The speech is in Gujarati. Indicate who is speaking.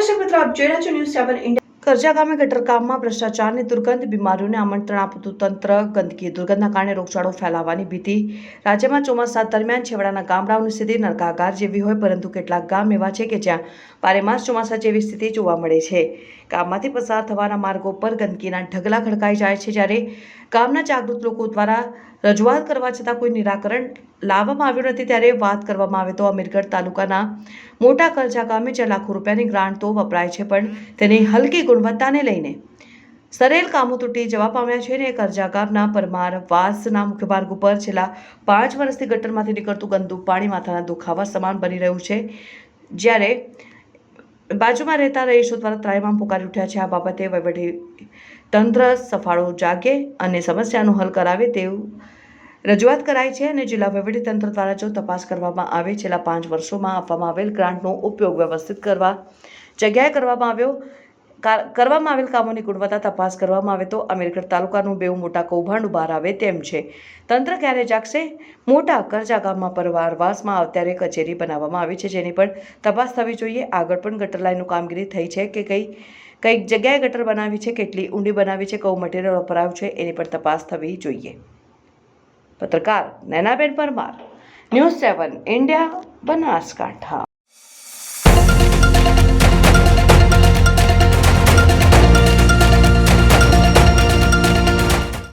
Speaker 1: આપ જોઈ રહ્યા છો ન્યૂઝ સેવન ઇન્ડિયા કરજા ગામે ગટરકામમાં ભ્રષ્ટાચારની દુર્ગંધ, બીમારીઓને આમંત્રણ આપતું તંત્ર ગંદકી. દુર્ગંધના કારણે રોગચાળો ફેલાવાની ભીતિ. રાજ્યમાં ચોમાસા દરમિયાન છેવાડાના ગામડાઓની સ્થિતિ નરકાગાર જેવી હોય, પરંતુ કેટલાક ગામ એવા છે કે જ્યાં બારેમાસ ચોમાસા જેવી સ્થિતિ જોવા મળે છે. ગામમાંથી પસાર થવાના માર્ગો પર ગંદકીના ઢગલા ખડકાઈ જાય છે જ્યારે ગામના જાગૃત લોકો દ્વારા રજૂઆત કરવા છતાં કોઈ નિરાકરણ લાવવામાં આવ્યું નથી ત્યારે વાત કરવામાં આવે તો અમીરગઢ તાલુકાના મોટા કરજા ગામે ચાર લાખો રૂપિયાની ગ્રાન્ટ તો વપરાય છે, પણ તેની હલકી ગુણવત્તાને લઈને સરેલ કામો તૂટી જવા પામ્યા છે અને કરજા ગામના પરમાર વાસના મુખ્ય માર્ગ ઉપર છેલ્લા પાંચ વર્ષથી ગટરમાંથી નીકળતું ગંદુ પાણી માથાના દુખાવા સમાન બની રહ્યું છે. જ્યારે બાજુમાં રહેતા રહીશો દ્વારા ત્રાહિમામ પુકારી ઉઠ્યા છે. આ બાબતે વહીવટી તંત્ર સફાળો જાગે અને સમસ્યાનો હલ કરાવે તેવું રજૂઆત કરાઈ છે અને જિલ્લા વહીવટી તંત્ર દ્વારા જો તપાસ કરવામાં આવે, છેલ્લા પાંચ વર્ષોમાં આપવામાં આવેલ ગ્રાન્ટનો ઉપયોગ વ્યવસ્થિત કરવા, જગ્યાએ કરવામાં આવ્યો કરવામાં આવેલ કામોની ગુણવત્તા તપાસ કરવામાં આવે તો અમીરગઢ તાલુકાનું બેઉ મોટા કૌભાંડ બહાર આવે તેમ છે. તંત્ર ક્યારે જાગશે? મોટા કરજા ગામમાં પરવારવાસમાં અત્યારે કચેરી બનાવવામાં આવી છે જેની પણ તપાસ થવી જોઈએ. આગળ પણ ગટર લાઈનનું કામગીરી થઈ છે કે કઈ કઈ જગ્યાએ ગટર બનાવી છે, કેટલી ઊંડી બનાવી છે, કયું મટીરિયલ વપરાયું છે, એની પણ તપાસ થવી જોઈએ. પત્રકાર Nainaben Parmar, news seven India, Banaskantha.